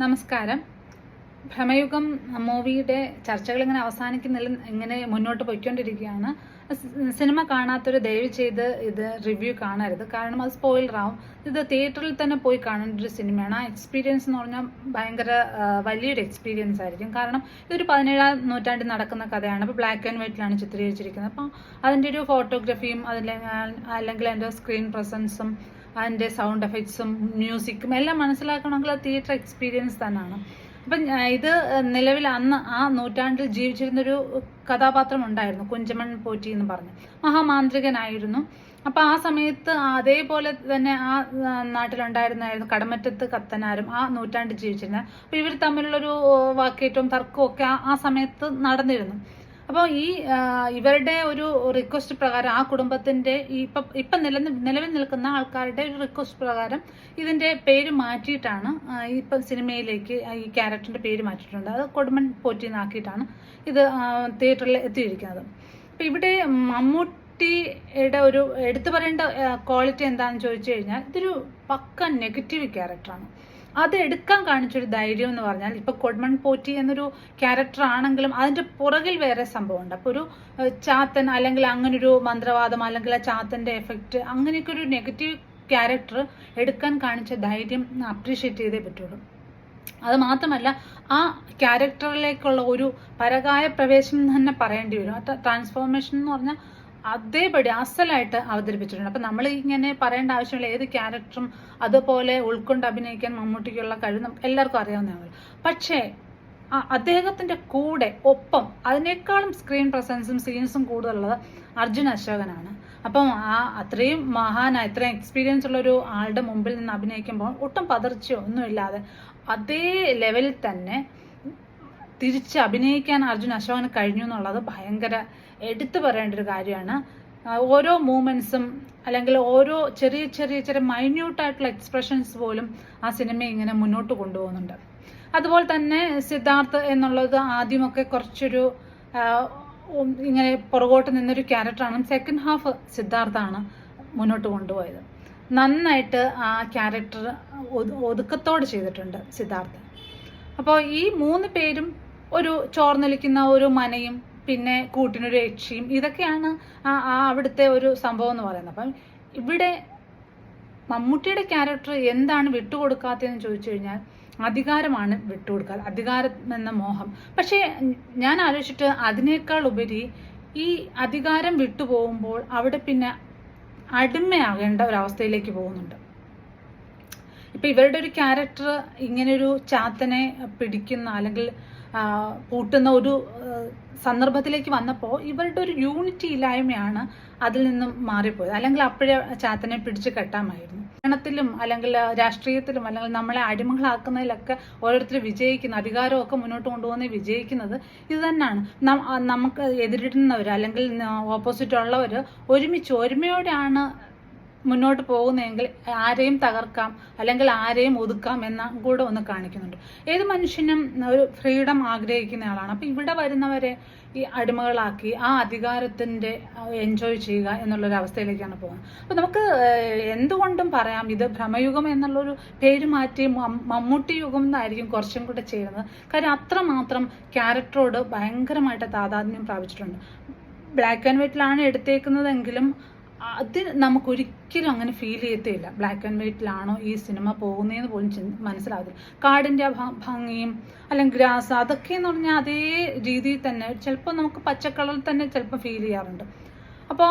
നമസ്കാരം. ഭ്രമയുഗം മൂവിയുടെ ചർച്ചകൾ ഇങ്ങനെ അവസാനിക്കുന്നില്ല ഇങ്ങനെ മുന്നോട്ട് പോയിക്കൊണ്ടിരിക്കുകയാണ്. സിനിമ കാണാത്തൊരു ദയവ് ചെയ്ത് ഇത് റിവ്യൂ കാണരുത്. കാരണം അത് സ്പോയിലറാവും. ഇത് തിയേറ്ററിൽ തന്നെ പോയി കാണേണ്ട ഒരു സിനിമയാണ്. ആ എക്സ്പീരിയൻസ് എന്ന് പറഞ്ഞാൽ ഭയങ്കര വലിയൊരു എക്സ്പീരിയൻസ് ആയിരിക്കും. കാരണം ഇതൊരു പതിനേഴാം നൂറ്റാണ്ടിൽ നടക്കുന്ന കഥയാണ്. അപ്പോൾ ബ്ലാക്ക് ആൻഡ് വൈറ്റിലാണ് ചിത്രീകരിച്ചിരിക്കുന്നത്. അപ്പോൾ അതിന്റെ ഒരു ഫോട്ടോഗ്രാഫിയും അതിലെ അല്ലെങ്കിൽ അതിന്റെ സ്ക്രീൻ പ്രസൻസും അതിന്റെ സൗണ്ട് എഫക്ട്സും മ്യൂസിക്കും എല്ലാം മനസ്സിലാക്കണമെങ്കിൽ അത് തിയേറ്റർ എക്സ്പീരിയൻസ് തന്നെയാണ്. അപ്പം ഇത് നിലവിൽ അന്ന് ആ നൂറ്റാണ്ടിൽ ജീവിച്ചിരുന്നൊരു കഥാപാത്രം ഉണ്ടായിരുന്നു കുഞ്ചമൺ പോറ്റി എന്ന് പറഞ്ഞു. മഹാമാന്ത്രികനായിരുന്നു. അപ്പം ആ സമയത്ത് അതേപോലെ തന്നെ ആ ആ, നാട്ടിലുണ്ടായിരുന്നായിരുന്നു കടമറ്റത്ത് കത്തനാരും ആ നൂറ്റാണ്ടിൽ ജീവിച്ചിരുന്നത്. അപ്പം ഇവർ തമ്മിലുള്ളൊരു വാക്കേറ്റവും തർക്കവും ഒക്കെ ആ ആ സമയത്ത് നടന്നിരുന്നു. അപ്പോൾ ഈ ഇവരുടെ ഒരു റിക്വസ്റ്റ് പ്രകാരം ആ കുടുംബത്തിന്റെ ഈ ഇപ്പം ഇപ്പം നില നിലവിൽ നിൽക്കുന്ന ആൾക്കാരുടെ ഒരു റിക്വസ്റ്റ് പ്രകാരം ഇതിന്റെ പേര് മാറ്റിയിട്ടാണ് ഇപ്പം സിനിമയിലേക്ക് ഈ ക്യാരക്ടറിന്റെ പേര് മാറ്റിയിട്ടുണ്ട്. അത് കൊടുമൺ പോറ്റി എന്നാക്കിയിട്ടാണ് ഇത് തിയേറ്ററിൽ എത്തിയിരിക്കുന്നത്. അപ്പം ഇവിടെ മമ്മൂട്ടിയുടെ ഒരു എടുത്തു പറയേണ്ട ക്വാളിറ്റി എന്താണെന്ന് ചോദിച്ചു കഴിഞ്ഞാൽ ഇതൊരു പക്ക നെഗറ്റീവ് ക്യാരക്ടറാണ് അത് എടുക്കാൻ കാണിച്ചൊരു ധൈര്യം എന്ന് പറഞ്ഞാൽ ഇപ്പൊ കൊടുമൺ പോറ്റി എന്നൊരു ക്യാരക്ടർ ആണെങ്കിലും അതിന്റെ പുറകിൽ വേറെ സംഭവം ഉണ്ട് അപ്പൊ ഒരു ചാത്തൻ അല്ലെങ്കിൽ അങ്ങനെ ഒരു മന്ത്രവാദം അല്ലെങ്കിൽ ആ ചാത്തന്റെ എഫക്റ്റ് അങ്ങനെയൊക്കെ ഒരു നെഗറ്റീവ് ക്യാരക്ടർ എടുക്കാൻ കാണിച്ച ധൈര്യം അപ്രീഷിയേറ്റ് ചെയ്തേ പറ്റുള്ളൂ. അത് മാത്രമല്ല ആ ക്യാരക്ടറിലേക്കുള്ള ഒരു പരകായ പ്രവേശനം തന്നെ പറയേണ്ടി വരും. ആ ട്രാൻസ്ഫോർമേഷൻ എന്ന് പറഞ്ഞാൽ അതേപടി അസലായിട്ട് അവതരിപ്പിച്ചിട്ടുണ്ട്. അപ്പം നമ്മൾ ഇങ്ങനെ പറയേണ്ട ആവശ്യമില്ല. ഏത് ക്യാരക്ടറും അതുപോലെ ഉൾക്കൊണ്ട് അഭിനയിക്കാൻ മമ്മൂട്ടിക്കുള്ള കഴിവ് എല്ലാവർക്കും അറിയാവുന്നതാണ് പക്ഷേ അദ്ദേഹത്തിന്റെ കൂടെ ഒപ്പം അതിനേക്കാളും സ്ക്രീൻ പ്രസൻസും സീൻസും കൂടുതലുള്ളത് അർജുൻ അശോകനാണ്. അപ്പം ആ അത്രയും മഹാനായ ഇത്രയും എക്സ്പീരിയൻസ് ഉള്ള ഒരു ആളുടെ മുമ്പിൽ നിന്ന് അഭിനയിക്കുമ്പോൾ ഒട്ടും പതർച്ചയോ ഒന്നുമില്ലാതെ അതേ ലെവലിൽ തന്നെ തിരിച്ച് അഭിനയിക്കാൻ അർജുൻ അശോകന് കഴിഞ്ഞു എന്നുള്ളത് ഭയങ്കര എടുത്തു പറയേണ്ട ഒരു കാര്യമാണ് ഓരോ മൂമെന്റ്സും അല്ലെങ്കിൽ ഓരോ ചെറിയ ചെറിയ ചെറിയ മൈന്യൂട്ടായിട്ടുള്ള എക്സ്പ്രഷൻസ് പോലും ആ സിനിമ ഇങ്ങനെ മുന്നോട്ട് കൊണ്ടുപോകുന്നുണ്ട്. അതുപോലെ തന്നെ സിദ്ധാർത്ഥ് എന്നുള്ളത് ആദ്യമൊക്കെ കുറച്ചൊരു ഇങ്ങനെ പുറകോട്ട് നിന്നൊരു ക്യാരക്ടറാണ് സെക്കൻഡ് ഹാഫ് സിദ്ധാർത്ഥാണ് മുന്നോട്ട് കൊണ്ടുപോയത്. നന്നായിട്ട് ആ ക്യാരക്ടർ ഒതുക്കത്തോട് ചെയ്തിട്ടുണ്ട് സിദ്ധാർത്ഥ്. അപ്പോൾ ഈ മൂന്ന് പേരും ഒരു ചോർന്നൊലിക്കുന്ന ഒരു മനയും പിന്നെ കൂട്ടിനൊരു യക്ഷിയും ഇതൊക്കെയാണ് ആ അവിടുത്തെ ഒരു സംഭവം എന്ന് പറയുന്നത്. അപ്പം ഇവിടെ മമ്മൂട്ടിയുടെ ക്യാരക്ടർ എന്താണ് വിട്ടുകൊടുക്കാത്തതെന്ന് ചോദിച്ചു കഴിഞ്ഞാൽ അധികാരമാണ് വിട്ടുകൊടുക്കാത്ത അധികാരം എന്ന മോഹം. പക്ഷേ ഞാൻ ആലോചിച്ചിട്ട് അതിനേക്കാൾ ഉപരി ഈ അധികാരം വിട്ടുപോകുമ്പോൾ അവിടെ പിന്നെ അടിമയാകേണ്ട ഒരവസ്ഥയിലേക്ക് പോകുന്നുണ്ട്. ഇപ്പൊ ഇവരുടെ ഒരു ക്യാരക്ടർ ഇങ്ങനെ ഒരു ചാത്തനെ പിടിക്കുന്ന അല്ലെങ്കിൽ കൂട്ടുന്ന ഒരു സന്ദർഭത്തിലേക്ക് വന്നപ്പോൾ ഇവരുടെ ഒരു യൂണിറ്റി ഇല്ലായ്മയാണ് അതിൽ നിന്നും മാറിപ്പോയത്. അല്ലെങ്കിൽ അപ്പോഴേ ചാത്തനെ പിടിച്ചു കെട്ടാമായിരുന്നു. ഭരണത്തിലും അല്ലെങ്കിൽ രാഷ്ട്രീയത്തിലും അല്ലെങ്കിൽ നമ്മളെ അടിമകളാക്കുന്നതിലൊക്കെ ഓരോരുത്തർ വിജയിക്കുന്ന അധികാരമൊക്കെ മുന്നോട്ട് കൊണ്ടുപോകുന്ന വിജയിക്കുന്നത് ഇത് തന്നെയാണ് നമുക്ക് എതിരിടുന്നവർ അല്ലെങ്കിൽ ഓപ്പോസിറ്റ് ഉള്ളവർ ഒരുമിച്ച് ഒരുമയോടെയാണ് മുന്നോട്ട് പോകുന്നതെങ്കിൽ ആരെയും തകർക്കാം അല്ലെങ്കിൽ ആരെയും ഒതുക്കാം എന്ന കൂടെ ഒന്ന് കാണിക്കുന്നുണ്ട്. ഏത് മനുഷ്യനും ഒരു ഫ്രീഡം ആഗ്രഹിക്കുന്ന ആളാണ്. അപ്പൊ ഇവിടെ വരുന്നവരെ ഈ അടിമകളാക്കി ആ അധികാരത്തിന്റെ എൻജോയ് ചെയ്യുക എന്നുള്ളൊരു അവസ്ഥയിലേക്കാണ് പോകുന്നത്. അപ്പൊ നമുക്ക് എന്തുകൊണ്ടും പറയാം ഇത് ഭ്രമയുഗം എന്നുള്ളൊരു പേര് മാറ്റി മമ്മൂട്ടി യുഗം എന്നായിരിക്കും കുറച്ചും കൂടെ ചെയ്യുന്നത് കാര്യം അത്രമാത്രം ക്യാരക്ടറോട് ഭയങ്കരമായിട്ട് താതാത്മ്യം പ്രാപിച്ചിട്ടുണ്ട്. ബ്ലാക്ക് ആൻഡ് വൈറ്റിലാണ് എടുത്തേക്കുന്നതെങ്കിലും അത് നമുക്ക് ഒരിക്കലും അങ്ങനെ ഫീൽ ചെയ്യത്തേയില്ല. ബ്ലാക്ക് ആൻഡ് വൈറ്റിലാണോ ഈ സിനിമ പോകുന്നതെന്ന് പോലും ചിന് മനസ്സിലാവത്തില്ല. കാടിന്റെ ആ ഭംഗിയും അല്ലെങ്കിൽ ഗ്രാസ് അതൊക്കെ എന്ന് പറഞ്ഞാൽ അതേ രീതിയിൽ തന്നെ ചിലപ്പോൾ നമുക്ക് പച്ചക്കളറിൽ തന്നെ ചിലപ്പോൾ ഫീൽ ചെയ്യാറുണ്ട്. അപ്പോൾ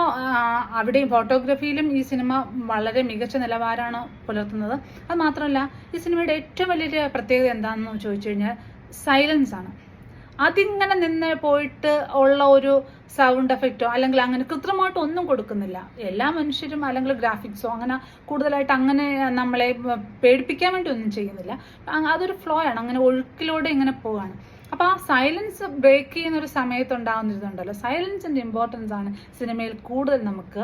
അവിടെയും ഫോട്ടോഗ്രാഫിയിലും ഈ സിനിമ വളരെ മികച്ച നിലവാരമാണ് പുലർത്തുന്നത്. അത് മാത്രമല്ല ഈ സിനിമയുടെ ഏറ്റവും വലിയൊരു പ്രത്യേകത എന്താണെന്ന് ചോദിച്ചു കഴിഞ്ഞാൽ സൈലൻസ് ആണ്. അതിങ്ങനെ നിന്ന് പോയിട്ട് ഉള്ള ഒരു സൗണ്ട് എഫക്റ്റോ അല്ലെങ്കിൽ അങ്ങനെ കൃത്രിമമായിട്ട് ഒന്നും കൊടുക്കുന്നില്ല. എല്ലാ മനുഷ്യരും അല്ലെങ്കിൽ ഗ്രാഫിക്സോ അങ്ങനെ കൂടുതലായിട്ട് അങ്ങനെ നമ്മളെ പേടിപ്പിക്കാൻ വേണ്ടി ഒന്നും ചെയ്യുന്നില്ല. അതൊരു ഫ്ലോ ആണ് അങ്ങനെ ഒഴുക്കിലൂടെ ഇങ്ങനെ പോവാണ്. അപ്പൊ ആ സൈലൻസ് ബ്രേക്ക് ചെയ്യുന്ന ഒരു സമയത്ത് ഉണ്ടാകുന്നിരുന്നുണ്ടല്ലോ സൈലൻസിന്റെ ഇമ്പോർട്ടൻസ് ആണ് സിനിമയിൽ കൂടുതൽ നമുക്ക്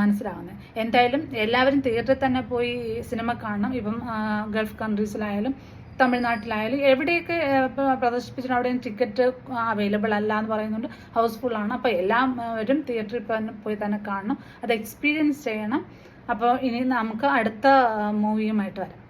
മനസ്സിലാവുന്നത്. എന്തായാലും എല്ലാവരും തിയേറ്ററിൽ തന്നെ പോയി സിനിമ കാണണം. ഇപ്പം ഗൾഫ് കൺട്രീസിലായാലും തമിഴ്നാട്ടിലായാലും എവിടെയൊക്കെ പ്രദർശിപ്പിച്ചിട്ട് അവിടെ ടിക്കറ്റ് അവൈലബിൾ അല്ല എന്ന് പറയുന്നുണ്ട്. ഹൗസ്ഫുൾ ആണ്. അപ്പോൾ എല്ലാവരും തിയേറ്ററിൽ പോയി തന്നെ കാണണം. അത് എക്സ്പീരിയൻസ് ചെയ്യണം. അപ്പോൾ ഇനി നമുക്ക് അടുത്ത മൂവിയുമായിട്ട് വരാം.